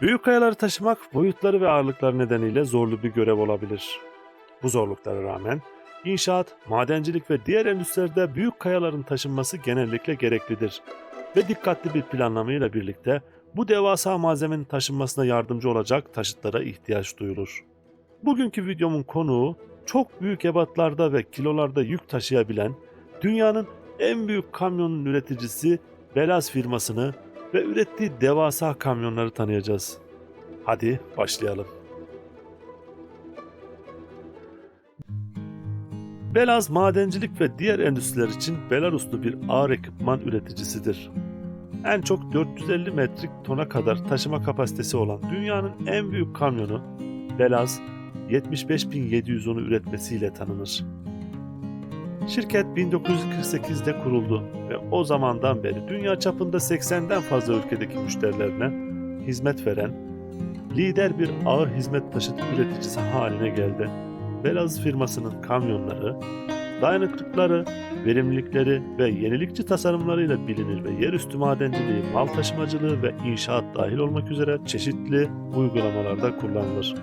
Büyük kayaları taşımak boyutları ve ağırlıkları nedeniyle zorlu bir görev olabilir. Bu zorluklara rağmen inşaat, madencilik ve diğer endüstrilerde büyük kayaların taşınması genellikle gereklidir. Ve dikkatli bir planlamayla birlikte bu devasa malzemenin taşınmasına yardımcı olacak taşıtlara ihtiyaç duyulur. Bugünkü videomun konuğu çok büyük ebatlarda ve kilolarda yük taşıyabilen dünyanın en büyük kamyonun üreticisi Belaz firmasını ve ürettiği devasa kamyonları tanıyacağız. Hadi başlayalım. Belaz madencilik ve diğer endüstriler için Belaruslu bir ağır ekipman üreticisidir. En çok 450 metrik tona kadar taşıma kapasitesi olan dünyanın en büyük kamyonu Belaz 75.710'u üretmesiyle tanınır. Şirket 1948'de kuruldu ve o zamandan beri dünya çapında 80'den fazla ülkedeki müşterilerine hizmet veren lider bir ağır hizmet taşıt üreticisi haline geldi. Belaz firmasının kamyonları, dayanıklıkları, verimlilikleri ve yenilikçi tasarımlarıyla bilinir ve yerüstü madenciliği, mal taşımacılığı ve inşaat dahil olmak üzere çeşitli uygulamalarda kullanılır.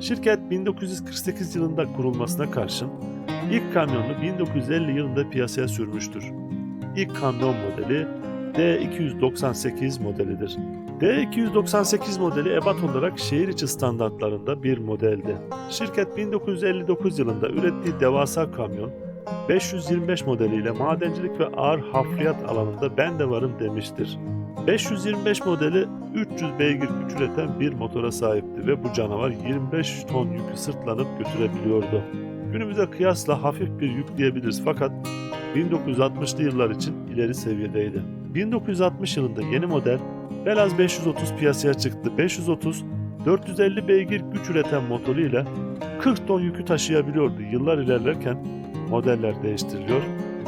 Şirket 1948 yılında kurulmasına karşın ilk kamyonunu 1950 yılında piyasaya sürmüştür. İlk kamyon modeli D298 modelidir. D298 modeli ebat olarak şehir içi standartlarında bir modeldi. Şirket 1959 yılında ürettiği devasa kamyon 525 modeliyle madencilik ve ağır hafriyat alanında ben de varım demiştir. 525 modeli 300 beygir güç üreten bir motora sahipti ve bu canavar 25 ton yükü sırtlanıp götürebiliyordu. Günümüze kıyasla hafif bir yük diyebiliriz fakat 1960'lı yıllar için ileri seviyedeydi. 1960 yılında yeni model Belaz 530 piyasaya çıktı. 530 450 beygir güç üreten motoru ile 40 ton yükü taşıyabiliyordu. Yıllar ilerlerken modeller değiştiriliyor.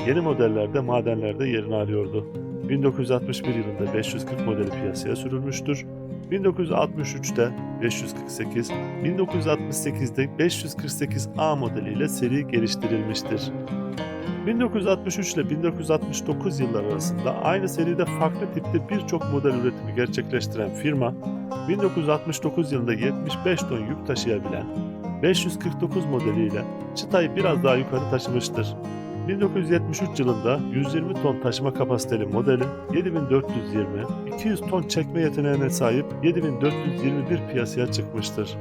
Yeni modeller de madenlerde yerini alıyordu. 1961 yılında 540 modeli piyasaya sürülmüştür. 1963'te 548, 1968'de 548A modeliyle seri geliştirilmiştir. 1963 ile 1969 yıllar arasında aynı seride farklı tipte birçok model üretimi gerçekleştiren firma, 1969 yılında 75 ton yük taşıyabilen 549 modeliyle çıtayı biraz daha yukarı taşımıştır. 1973 yılında 120 ton taşıma kapasiteli modeli 7420, 200 ton çekme yeteneğine sahip 7421 piyasaya çıkmıştır.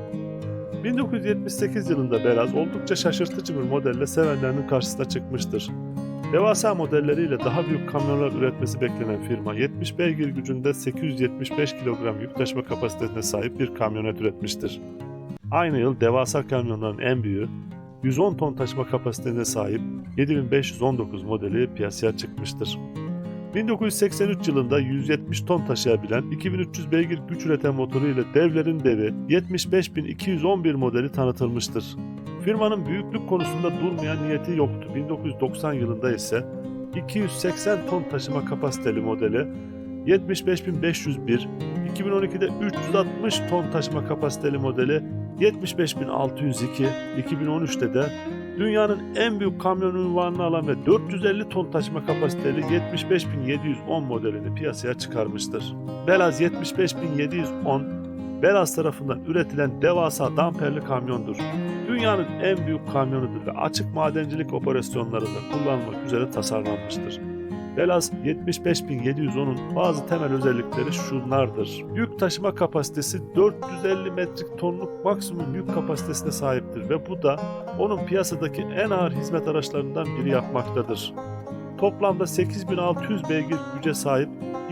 1978 yılında Beraz oldukça şaşırtıcı bir modelle sevenlerinin karşısına çıkmıştır. Devasa modelleriyle daha büyük kamyonlar üretmesi beklenen firma 70 beygir gücünde 875 kilogram yük taşıma kapasitesine sahip bir kamyonet üretmiştir. Aynı yıl devasa kamyonların en büyüğü 110 ton taşıma kapasitesine sahip 7519 modeli piyasaya çıkmıştır. 1983 yılında 170 ton taşıyabilen 2300 beygir güç üreten motoru ile devlerin devi 75211 modeli tanıtılmıştır. Firmanın büyüklük konusunda durmayan niyeti yoktu. 1990 yılında ise 280 ton taşıma kapasiteli modeli 75501, 2012'de 360 ton taşıma kapasiteli modeli 75602, 2013'te de dünyanın en büyük kamyon unvanını alan ve 450 ton taşıma kapasiteli 75710 modelini piyasaya çıkarmıştır. Belaz 75710 Belaz tarafından üretilen devasa damperli kamyondur. Dünyanın en büyük kamyonudur ve açık madencilik operasyonlarında kullanılmak üzere tasarlanmıştır. Belaz 75710'un bazı temel özellikleri şunlardır. Yük taşıma kapasitesi 450 metrik tonluk maksimum yük kapasitesine sahiptir ve bu da onun piyasadaki en ağır hizmet araçlarından biri yapmaktadır. Toplamda 8600 beygir güce sahip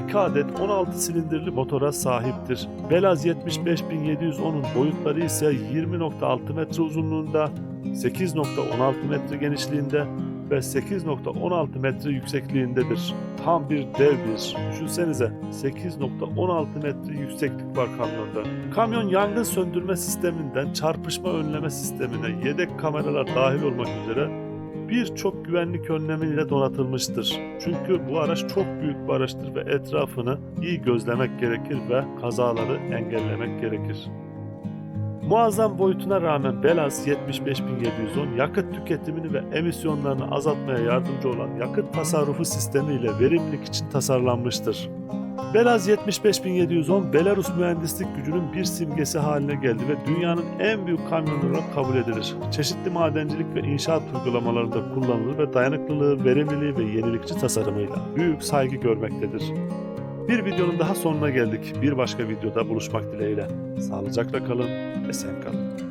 2 adet 16 silindirli motora sahiptir. Belaz 75710'un boyutları ise 20.6 metre uzunluğunda, 8.16 metre genişliğinde ve 8.16 metre yüksekliğindedir. Tam bir dev bir. Düşünsenize 8.16 metre yükseklik var kamyonda. Kamyon yangın söndürme sisteminden çarpışma önleme sistemine yedek kameralar dahil olmak üzere birçok güvenlik önlemiyle donatılmıştır. Çünkü bu araç çok büyük bir araçtır ve etrafını iyi gözlemek gerekir ve kazaları engellemek gerekir. Muazzam boyutuna rağmen Belaz 75710 yakıt tüketimini ve emisyonlarını azaltmaya yardımcı olan yakıt tasarrufu sistemi ile verimlilik için tasarlanmıştır. Belaz 75710 Belarus mühendislik gücünün bir simgesi haline geldi ve dünyanın en büyük kamyonu olarak kabul edilir. Çeşitli madencilik ve inşaat uygulamalarında kullanılır ve dayanıklılığı, verimliliği ve yenilikçi tasarımıyla büyük saygı görmektedir. Bir videonun daha sonuna geldik. Bir başka videoda buluşmak dileğiyle. Sağlıcakla kalın, esen kalın.